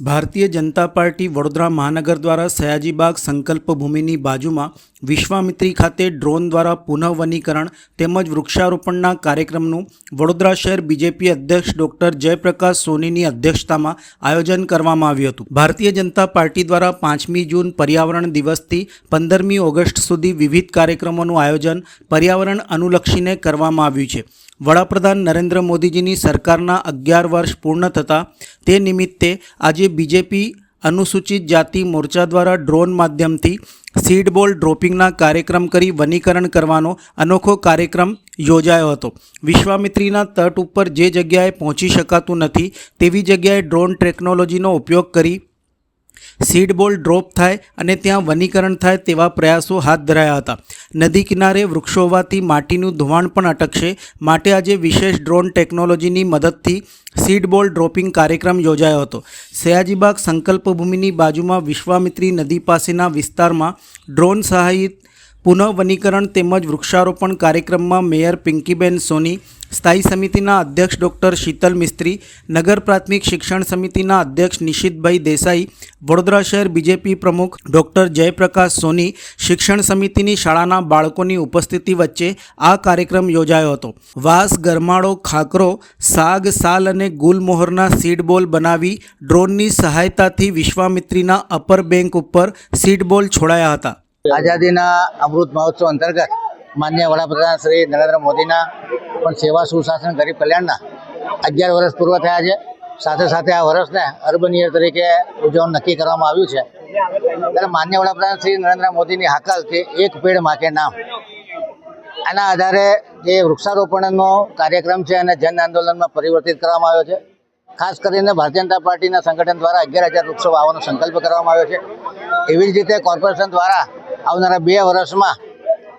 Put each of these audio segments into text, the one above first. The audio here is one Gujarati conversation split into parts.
ભારતીય જનતા પાર્ટી વડોદરા મહાનગર દ્વારા સયાજીબાગ સંકલ્પ ભૂમિની બાજુમાં વિશ્વામિત્રી ખાતે ડ્રોન દ્વારા પુનઃવનીકરણ તેમજ વૃક્ષારોપણના કાર્યક્રમનું વડોદરા શહેર બીજેપી અધ્યક્ષ ડોક્ટર જયપ્રકાશ સોનીની અધ્યક્ષતામાં આયોજન કરવામાં આવ્યું હતું. ભારતીય જનતા પાર્ટી દ્વારા પાંચમી જૂન પર્યાવરણ દિવસથી પંદરમી ઓગસ્ટ સુધી વિવિધ કાર્યક્રમોનું આયોજન પર્યાવરણ અનુલક્ષીને કરવામાં આવ્યું છે. વડાપ્રધાન નરેન્દ્ર મોદીજીની સરકારના અગિયાર વર્ષ પૂર્ણ થતાં તે નિમિત્તે આજે બીજેપી અનુસૂચિત જાતિ મોરચા દ્વારા ડ્રોન માધ્યમથી સીડ બોલ ડ્રોપિંગના કાર્યક્રમ કરી વનીકરણ કરવાનો અનોખો કાર્યક્રમ યોજાયો હતો. વિશ્વામિત્રીના તટ ઉપર જે જગ્યાએ પહોંચી શકાતું નથી તેવી જગ્યાએ ડ્રોન ટેકનોલોજીનો ઉપયોગ કરી સીડ બોલ ડ્રોપ થાય અને ત્યાં વનીકરણ થાય તેવા પ્રયાસો હાથ ધરાયા હતા. નદી કિનારે વૃક્ષો હોવાથી માટીનું ધોવાણ પણ અટકશે. માટે આજે વિશેષ ડ્રોન ટેકનોલોજીની મદદથી સીડ બોલ ડ્રોપિંગ કાર્યક્રમ યોજાયો હતો. સયાજીબાગ સંકલ્પ ભૂમિની બાજુમાં વિશ્વામિત્રી નદી પાસેના વિસ્તારમાં ડ્રોન સહાયિત પુનઃવનીકરણ તેમજ વૃક્ષારોપણ કાર્યક્રમમાં મેયર પિંકીબેન સોની, સ્થાયી સમિતિના અધ્યક્ષ ડૉક્ટર શીતલ મિસ્ત્રી, નગર પ્રાથમિક શિક્ષણ સમિતિના અધ્યક્ષ નિશિતભાઈ દેસાઈ, વડોદરા શહેર બીજેપી પ્રમુખ ડૉક્ટર જયપ્રકાશ સોની, શિક્ષણ સમિતિની શાળાના બાળકોની ઉપસ્થિતિ વચ્ચે આ કાર્યક્રમ યોજાયો હતો. વાસ, ગરમાળો, ખાકરો, સાગ, સાલ અને ગુલમોહરના સીડ બોલ બનાવી ડ્રોનની સહાયતાથી વિશ્વામિત્રીના અપર બેંક ઉપર સીડ બોલ છોડાયા હતા. આઝાદીના અમૃત મહોત્સવ અંતર્ગત માન્ય વડાપ્રધાન શ્રી નરેન્દ્ર મોદીના પણ સેવા સુશાસન ગરીબ કલ્યાણના અગિયાર વર્ષ પૂર્વ થયા છે. સાથે સાથે આ વર્ષને અર્બન યર તરીકે ઉજવણ નક્કી કરવામાં આવ્યું છે. ત્યારે માન્ય વડાપ્રધાન શ્રી નરેન્દ્ર મોદીની હાકલ એક પેડ માકે નામ. એના આધારે જે વૃક્ષારોપણનો કાર્યક્રમ છે અને જન આંદોલનમાં પરિવર્તિત કરવામાં આવ્યો છે. ખાસ કરીને ભારતીય જનતા પાર્ટીના સંગઠન દ્વારા અગિયાર હજાર વૃક્ષો વાવવાનો સંકલ્પ કરવામાં આવ્યો છે. એવી જ રીતે કોર્પોરેશન દ્વારા આવનારા બે વર્ષમાં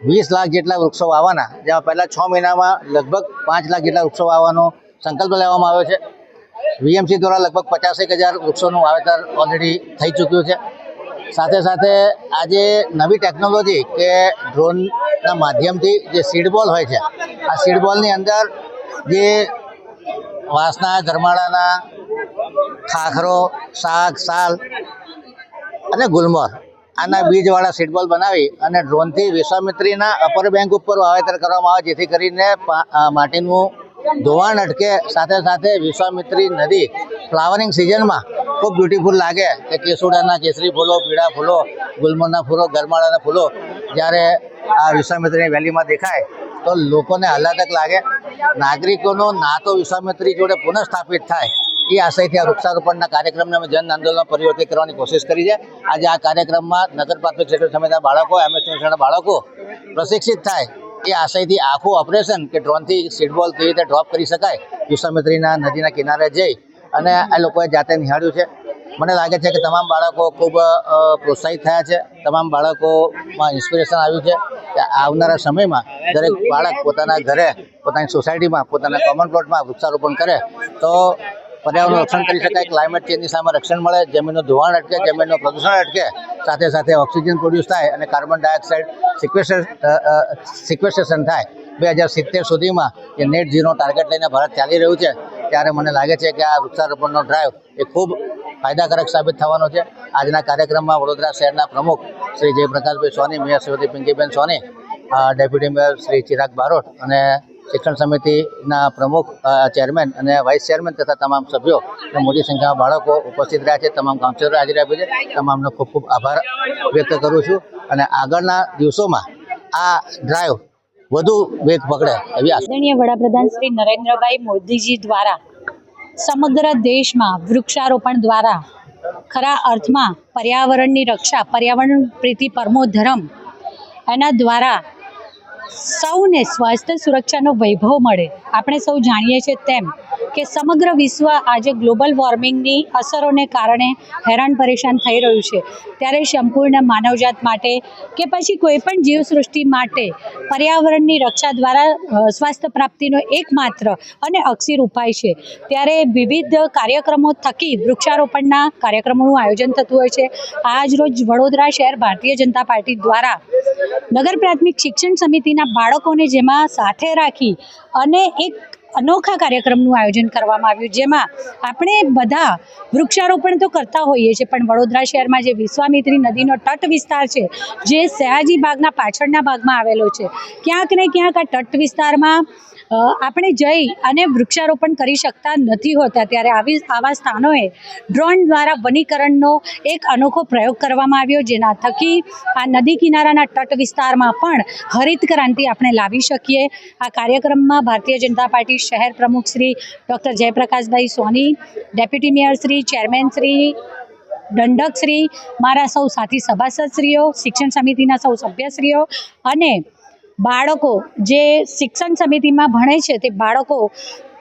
વીસ લાખ જેટલા વૃક્ષો વાવવાના, જેમાં પહેલાં છ મહિનામાં લગભગ પાંચ લાખ જેટલા વૃક્ષો વાવવાનો સંકલ્પ લેવામાં આવ્યો છે. વીએમસી દ્વારા લગભગ પચાસેક હજાર વૃક્ષોનું વાવેતર ઓલરેડી થઈ ચૂક્યું છે. સાથે સાથે આજે નવી ટેકનોલોજી કે ડ્રોનના માધ્યમથી જે સીડબોલ હોય છે, આ સીડબોલની અંદર જે વાંસના ગરમાળાના ખાખરો, શાક, સાલ અને ગુલમોર આના બીજવાળા સીટબોલ બનાવી અને ડ્રોનથી વિશ્વામિત્રીના અપર બેંક ઉપર વાવેતર કરવામાં આવે, જેથી કરીને માટીનું ધોવાણ અટકે. સાથે સાથે વિશ્વામિત્રી નદી ફ્લાવરિંગ સિઝનમાં ખૂબ બ્યુટીફુલ લાગે. કે કેસુડાના કેસરી ફૂલો, પીળા ફૂલો ગુલમોરના ફૂલો, ગરમાળાના ફૂલો, જ્યારે આ વિશ્વામિત્રીની વેલીમાં દેખાય, તો લોકોને આહલાદક લાગે. નાગરિકોનો નાતો વિશ્વામિત્રી જોડે પુનઃસ્થાપિત થાય. એ આશયથી આ વૃક્ષારોપણના કાર્યક્રમને અમે જન આંદોલન પરિવર્તિત કરવાની કોશિશ કરી છે. આજે આ કાર્યક્રમમાં નગર પ્રાથમિક શિક્ષણ સમિતિના બાળકો એમએસ શાળાના બાળકો પ્રશિક્ષિત થાય એ આશયથી આખું ઓપરેશન કે ડ્રોનથી સીટબોલ કેવી રીતે ડ્રોપ કરી શકાય વિશ્વામિત્રીના નદીના કિનારે જઈ અને આ લોકોએ જાતે નિહાળ્યું છે. મને લાગે છે કે તમામ બાળકો ખૂબ પ્રોત્સાહિત થયા છે. તમામ બાળકોમાં ઇન્સ્પિરેશન આવ્યું છે કે આવનારા સમયમાં દરેક બાળક પોતાના ઘરે, પોતાની સોસાયટીમાં પોતાના કોમન પ્લોટમાં વૃક્ષારોપણ કરે તો પર્યાવરણનું રક્ષણ કરી શકાય ક્લાઇમેટ ચેન્જની સામે રક્ષણ મળે, જમીનનું ધોવાણ અટકે, જમીનનું પ્રદૂષણ અટકે, સાથે સાથે ઓક્સિજન પ્રોડ્યુસ થાય અને કાર્બન ડાયોક્સાઇડ સિક્વેસ્ટર સિક્વેસ્ટેશન થાય. બે હજાર સિત્તેર સુધીમાં જે નેટ ઝીરો ટાર્ગેટ લઈને ભારત ચાલી રહ્યું છે, ત્યારે મને લાગે છે કે આ વૃક્ષારોપણનો ડ્રાઈવ એ ખૂબ ફાયદાકારક સાબિત થવાનો છે. આજના કાર્યક્રમમાં વડોદરા શહેરના પ્રમુખ Shri Jayprakashbhai Soni, mayor Shrimati Pinkiben Soni deputy mayor Shri Chirag Barot અને શિક્ષણ સમિતિના પ્રમુખ ચેરમેન અને વાઇસ ચેરમેન તથા તમામ સભ્યો મોટી સંખ્યામાં બાળકો ઉપસ્થિત રહ્યા છે. તમામ કાઉન્સિલરો હાજરી આપી છે. તમામનો ખૂબ ખૂબ આભાર વ્યક્ત કરું છું અને આગળના દિવસોમાં આ ડ્રાઈવ વધુ વેગ પકડે એવી આદરણીય વડાપ્રધાન શ્રી નરેન્દ્રભાઈ મોદીજી દ્વારા સમગ્ર દેશમાં વૃક્ષારોપણ દ્વારા ખરા અર્થમાં પર્યાવરણની રક્ષા, પર્યાવરણ પ્રીતિ પરમો ધર્મ એના દ્વારા સૌને સ્વાસ્થ્ય સુરક્ષાનો વૈભવ મળે. આપણે સૌ જાણીએ છીએ તેમ. કે સમગ્ર વિશ્વ આજે ગ્લોબલ વોર્મિંગની અસરોને કારણે હેરાન પરેશાન થઈ રહ્યું છે. ત્યારે સંપૂર્ણ માનવજાત માટે કે પછી કોઈ પણ જીવસૃષ્ટિ માટે પર્યાવરણની રક્ષા દ્વારા સ્વાસ્થ્ય પ્રાપ્તિનો એકમાત્ર અને અક્ષીર ઉપાય છે. ત્યારે વિવિધ કાર્યક્રમો થકી વૃક્ષારોપણના કાર્યક્રમોનું આયોજન થતું હોય છે. આજ રોજ વડોદરા શહેર ભારતીય જનતા પાર્ટી દ્વારા નગર પ્રાથમિક શિક્ષણ સમિતિના બાળકોને જેમાં સાથે રાખી અને એક અનોખા કાર્યક્રમનું આયોજન કરવામાં આવ્યું, જેમાં આપણે બધા વૃક્ષારોપણ તો કરતા હોઈએ છીએ, પણ વડોદરા શહેરમાં જે વિશ્વામિત્રી નદીનો તટ વિસ્તાર છે, જે સયાજી બાગના પાછળના ભાગમાં આવેલો છે, ક્યાંક ને ક્યાંક આ તટ વિસ્તારમાં આપણે જઈ અને વૃક્ષારોપણ કરી શકતા નથી હોતા. ત્યારે આવી, આવા સ્થાનોએ ડ્રોન દ્વારા વનીકરણનો એક અનોખો પ્રયોગ કરવામાં આવ્યો, જેના થકી આ નદી કિનારાના તટ વિસ્તારમાં પણ હરિત ક્રાંતિ આપણે લાવી શકીએ. આ કાર્યક્રમમાં ભારતીય જનતા પાર્ટી શહેર પ્રમુખ Shri doctor Jayprakashbhai Soni, deputy mayor Shri, chairman Shri દંડકશ્રી મારા સૌ સાથી સભાસદશ્રીઓ, શિક્ષણ સમિતિના સૌ સભ્યશ્રીઓ અને બાળકો જે શિક્ષણ સમિતિમાં ભણે છે તે બાળકો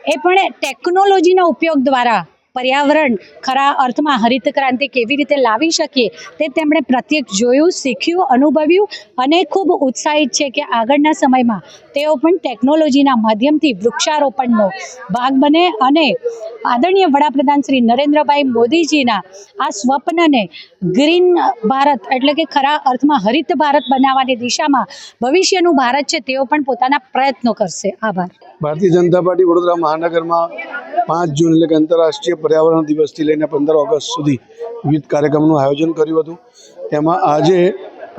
એ પણ ટેકનોલોજીના ઉપયોગ દ્વારા પર્યાવરણ ખરા અર્થમાં હરિત ક્રાંતિ કેવી રીતે લાવી શકીએ તે તેમણે પ્રત્યક્ષ જોયું, શીખ્યું, અનુભવ્યું અને ખૂબ ઉત્સાહિત છે કે આગળના સમયમાં તેઓ પણ ટેકનોલોજીના માધ્યમથી વૃક્ષારોપણનો ભાગ બને અને આદરણીય વડાપ્રધાન શ્રી નરેન્દ્રભાઈ મોદીજીના આ સ્વપ્નને ગ્રીન ભારત એટલે કે ખરા અર્થમાં હરિત ભારત બનાવવાની દિશામાં ભવિષ્યનું ભારત છે તેઓ પણ પોતાના પ્રયત્નો કરશે. આભાર. ભારતીય જનતા પાર્ટી વડોદરા મહાનગરમાં પાંચ જૂન એટલે કે આંતરરાષ્ટ્રીય પર્યાવરણ દિવસથી લઈને પંદર ઓગસ્ટ સુધી વિવિધ કાર્યક્રમનું આયોજન કર્યું હતું. તેમાં આજે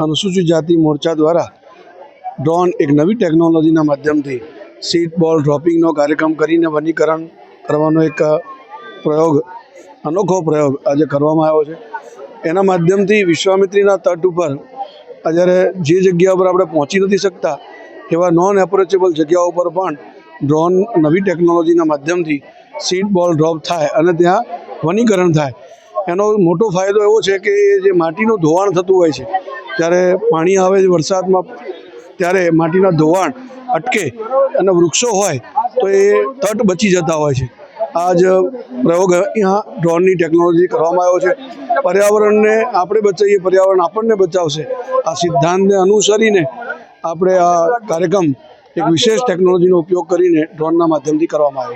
અનુસૂચિત જાતિ મોરચા દ્વારા ડ્રોન એક નવી ટેકનોલોજીના માધ્યમથી સીટ બોલ ડ્રોપિંગનો કાર્યક્રમ કરીને વનીકરણ કરવાનો એક પ્રયોગ, અનોખો પ્રયોગ આજે કરવામાં આવ્યો છે. એના માધ્યમથી વિશ્વામિત્રીના તટ ઉપર જ્યારે જે જગ્યા ઉપર આપણે પહોંચી નથી શકતા એવા નોન એપ્રોચેબલ જગ્યાઓ ઉપર પણ ડ્રોન નવી ટેકનોલોજીના માધ્યમથી સીડ બોલ ડ્રોપ થાય અને ત્યાં વનીકરણ થાય. એનો મોટો ફાયદો એવો છે કે એ જે માટીનું ધોવાણ થતું હોય છે, ત્યારે પાણી આવે છે વરસાદમાં, ત્યારે માટીના ધોવાણ અટકે અને વૃક્ષો હોય તો એ તટ બચી જતા હોય છે. આ જ પ્રયોગ અહીંયા ડ્રોનની ટેકનોલોજી કરવામાં આવ્યો છે. પર્યાવરણને આપણે બચાવીએ, પર્યાવરણ આપણને બચાવશે. આ સિદ્ધાંતને અનુસરીને આપણે આ કાર્યક્રમ એક વિશેષ ટેકનોલોજીનો ઉપયોગ કરીને ડ્રોનના માધ્યમથી કરવામાં આવ્યો